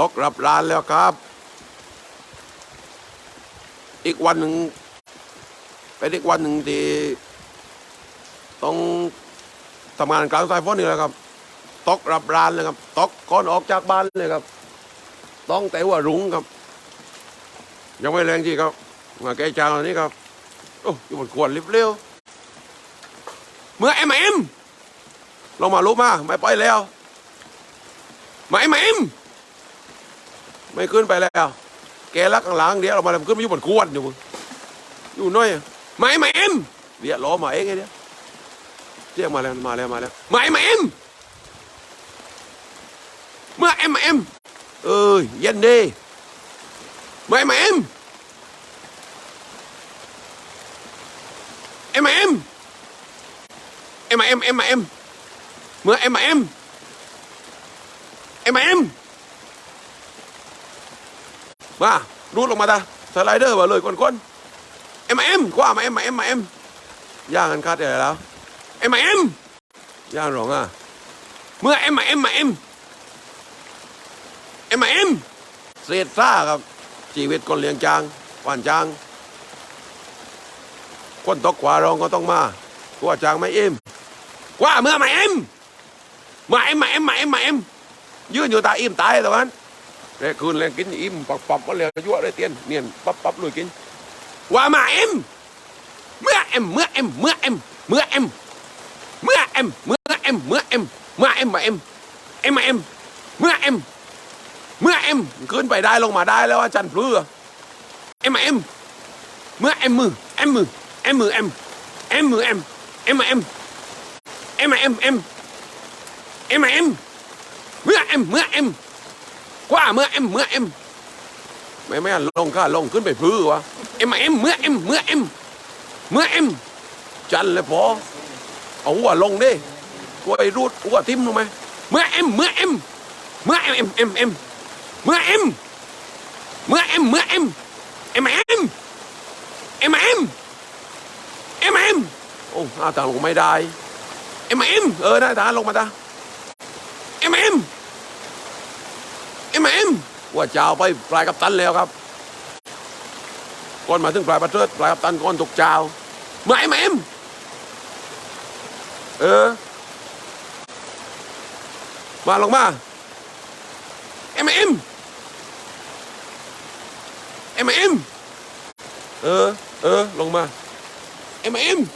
ตกรับร้านแล้วครับ อีกวันหนึ่งเป็นอีกวันหนึ่งที่ต้องทำงานกลางสายฝนนี่แหละครับตกรับร้านเลยครับตกก่อนออกจากบ้านเลยครับ ต้องแต่ว่ารุ้งครับ ยังไม่แรงจริงครับมาแก้จางนนี้ครับโอ้ยบนควรรีบเร็วเมื่อเอ็มเอ็มลงมาลุกมาไม่ไปแล้วมาเอ็มเอ็ม ไม่ขึ้นไปแล้ว แกรักข้างหลังเดี๋ยวเรามาขึ้นมาอยู่บนควรอยู่มึงอยู่น้อยอะมาเอ็มเอ็มเดี๋ยวรอมาเองไงเดี๋ยวเรียกมาแล้วมาแล้วมาแล้วมาเอ็มเอ็มเมื่อเอ็มเอ็มเอ้ยเย็นดีมาเอ็มเอ็ม em mà em em mà em em mà em mưa em mà em em mà em ม มารูดลงมาตาสไลเดอร์มาเลยก้นๆเอ็มเอ็มกว่ามาเอ็มมาเอ็มมาเอ็มย่างกันคัดอะไรแล้วเอ็มมาเอ็มย่างหรองอะเมื่อเอ็มมาเอ็มมาเอ็มเอ็มมาเอ็มเศษซ่าครับ ชีวิตคนเลี้ยงจางหวานจาง คนตกขวารองก็ต้องมากัวจางไม่เอ็มกว่าเมื่อมาเอ็มมาเอ็มมาเอ็มมาเอ็มมาเอ็มยืนอยู่ตาอิ่มตายตรงนั้น แรงคืนแรงกินอิ่มปับปับก็เลยยั่วได้เตียนเนียนปับปับลุยกินว่ามาเอ็มเมื่อเอ็มเมื่อเอ็มเมื่อเอ็มเมื่อเอ็มเมื่อเอ็มเมื่อเอ็มเมื่อเอ็มเมื่อเอ็มมาเอ็มเอ็มมาเอ็มเมื่อเอ็มเมื่อเอ็มขึ้นไปได้ลงมาได้แล้วอาจารย์พลือเอ็มมาเอ็มเมื่อเอ็มมือเอ็มมือ em mười em em mười em กว่าเมื่อเอ็มเมื่อเอ็มไม่ไม่ลงก็ลงขึ้นไปพื้นวะเอ็มเอ็มเมื่อเอ็มเมื่อเอ็มเมื่อเอ็มจันเลยพอเอาหัวลงดิกลัวไอรูดหัวทิ่มรู้ไหมเมื่อเอ็มเมื่อเอ็มเมื่อเอ็มเอ็มเอ็มเมื่อเอ็มเมื่อเอ็มเมื่อเอ็มเอ็มเอ็มเอ็มเอ็มเอ็มเอ็มโอ้หน้าตาลงไม่ได้เอ็มเอ็มเออหน้าตาลงมาตาเอ็มเอ็ม ว่าเจ้าไปปลายกับตันแล้วครับก่อนมาถึงปลายประเทิดปลายกับตันก่อนตกเจ้ามาเอ็มเอ็มเออ มาลงมาเอ็มเอ็มเอ็มเอ็มเออเออลงมา em em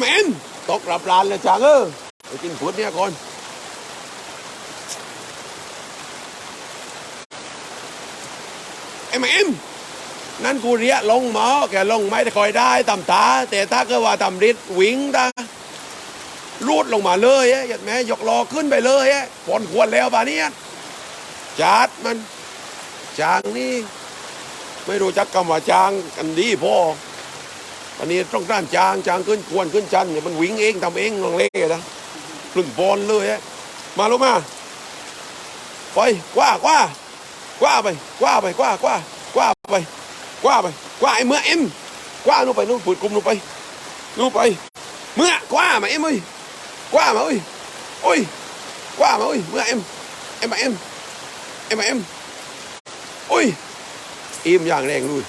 mà em em em em ตกรับร้านเลยจังเออไปกินพุดเนี่ยก่อนเอ็มเอ็มนั่นกูเรียลงหมอแกลงไม่ได้คอยได้ตำตา แต่ถ้าเกิดว่าตำริดวิ่งตารูดลงมาเลยเอ๊ะแม่ยกล้อขึ้นไปเลยเอ๊ะฝนควรแล้วบานี้จัดมันจางนี่ ไม่รู้จักคำว่าจางกันดีพ่อ อันนี้ต้องด้านจางจางขึ้นควรขึ้นจันเนี่ยมันวิ่งเองทำเองลงเล่นะพลึงบอลเลยเอ๊ะมาลูกมาไปกว่ากว่ากว่าไปกว่าไปกว่ากว่ากว่าไปกว่าไปกว่าไอ้เมื่อเอ็มกว่านู่นไปนู่นปูดกลุ่มนู่นไปนู่นไป เมื่อกว่ามาเอ็มเอ้ย qua mà ơi ôi qua mà ơi mưa em em mà em em mà em ôi im อย่างแรงเลย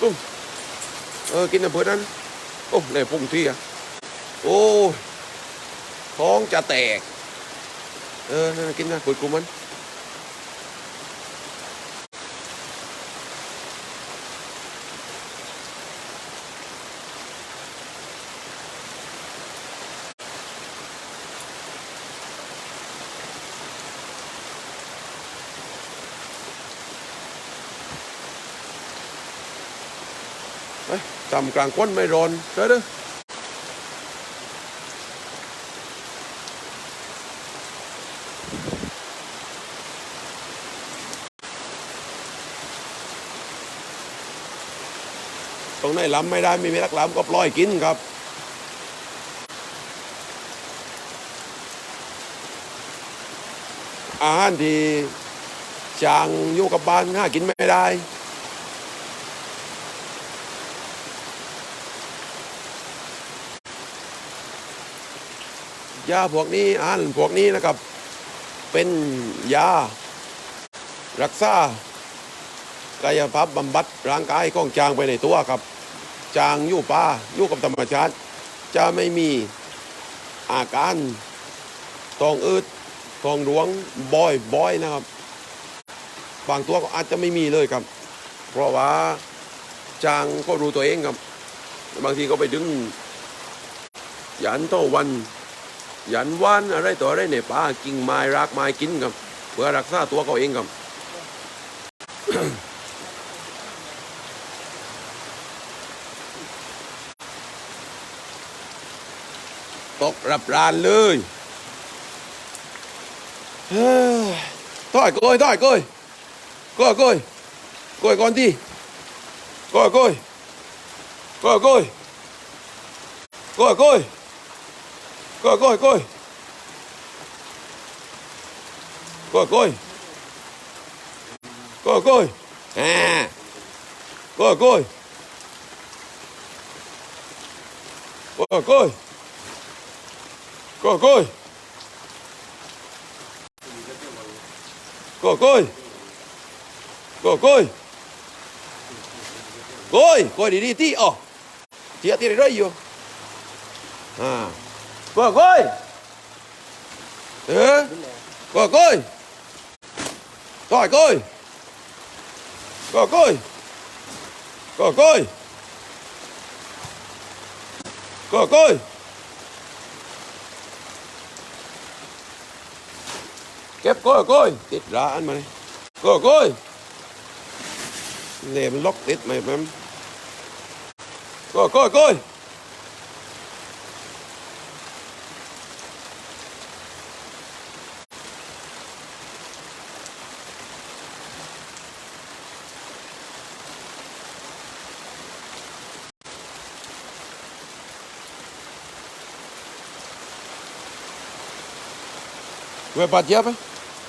ตุ้ม เออ กินแต่เพื่อนั้น โอ้เลยพุ่งที่อะโอ้ท้องจะแตก เออนั่นกินนะคุยกูมัน Đấy, tầm càng quân mày rồn tới đó T รง này lắm ไม่ได้ไม่มีรักล้ำก็ปล่อยกินครับอาหารที่จางอยู่กับบ้านหากินไม่ได้ ยาพวกนี้อาหารพวกนี้นะครับ เป็นยารักษากายภาพบำบัดร่างกายของจางไปในตัวครับ จางอยู่ป่าอยู่กับธรรมชาติ จะไม่มีอาการทองอืดทองร้วงบ่อยบ่อยนะครับ บางตัวก็อาจจะไม่มีเลยครับ เพราะว่าจางก็รู้ตัวเองครับ บางทีก็ไปดึงยันโตวัน ยันว่านอะไรต่ออะไรเนี่ยป้ากิ่งไม้รากไม้กินกับเพื่อรักษาตัวเขาเองกับตกรับรานเลยต่อยก้อยต่อยก้อยก้อยก้อยก้อยก่อนที่ก้อยก้อยก้อยก้อยก้อยก้อย Coi, coi, coi. Coi, coi. Coi, coi. À. Coi, coi. Coi, coi. Coi, coi. Coi, coi. Coi, coi. Coi, coi đi đi đi Ồ. Chị đi đi đi đi À. Cô coi. Ừ. Cô coi. Rồi coi. Cô coi. Cô coi. Cô coi. Kép coi coi, tít ra ăn mày, này. Coi. Nè, mình lóc tít mày em. Coi coi coi. เวปัดเย็บไหม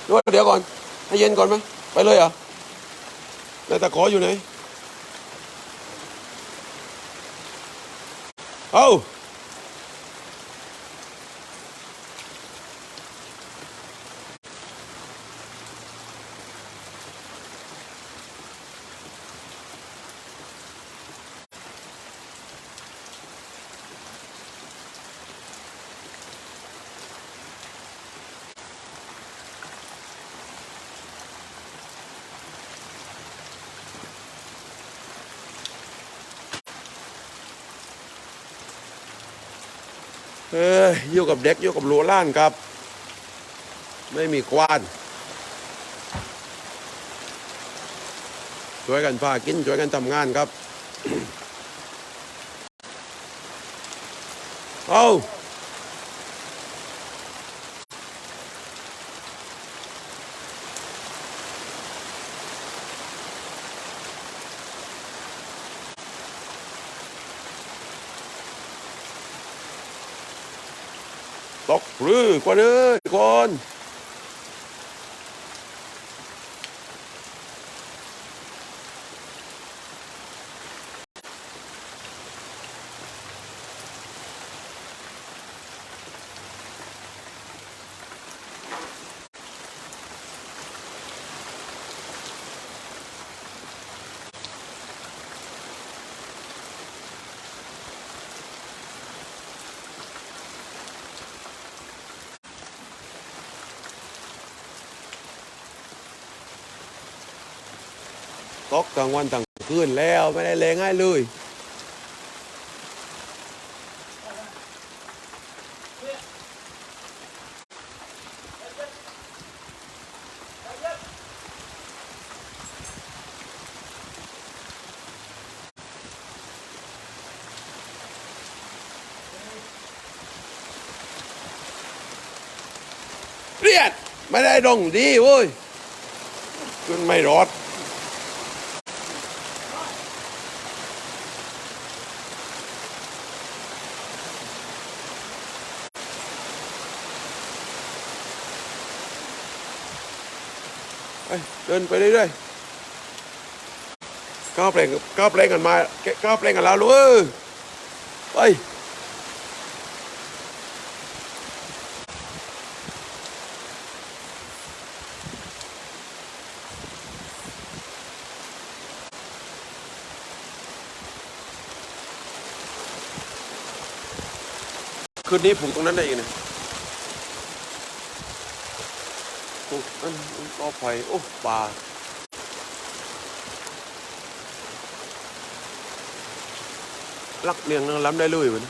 ดูว่าเดี๋ยวก่อน ให้เย็นก่อนไหมไปเลยเหรอแล้วตะขออยู่ไหน เอา เอ้ยอยู่กับเด็กอยู่กับหลัวล้านครับ ไม่มีควานช่วยกันพากินช่วยกันทำงานครับ เอา รื้อกว่าเด้อทุกคน ตกกลางวันกลางคืนแล้วไม่ได้แรงให้เลยเรียดไม่ได้ดงดีเว้ยจนไม่รอด เดินไปเรื่อยๆก้าวเพลงก้าวเพลงกันมาก้าวเพลงกันแล้วลูกไปคืนนี้ผมตรงนั้นได้อีกนะผูอัน ก็ไฟโอ้ปลาลักเลียงนั่งล้ำได้เลยมัน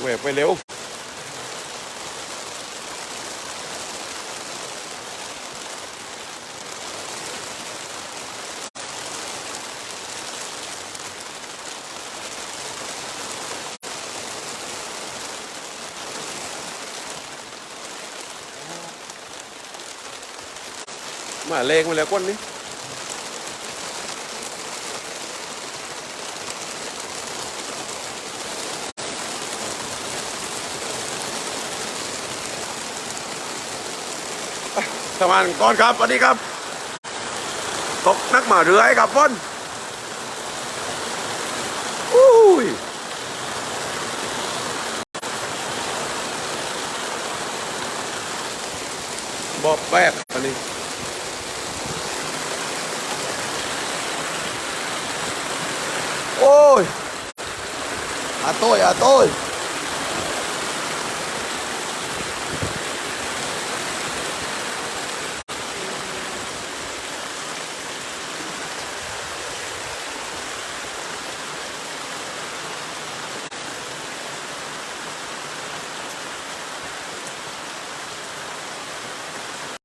แหวกไปเร็ว มาเลงมาแล้วก้นนี้สมานก่อนครับสวัสดีครับ ตกนักหมาเรือให้กับฝนอุ้ยบอกแบกอันนี้ โอ้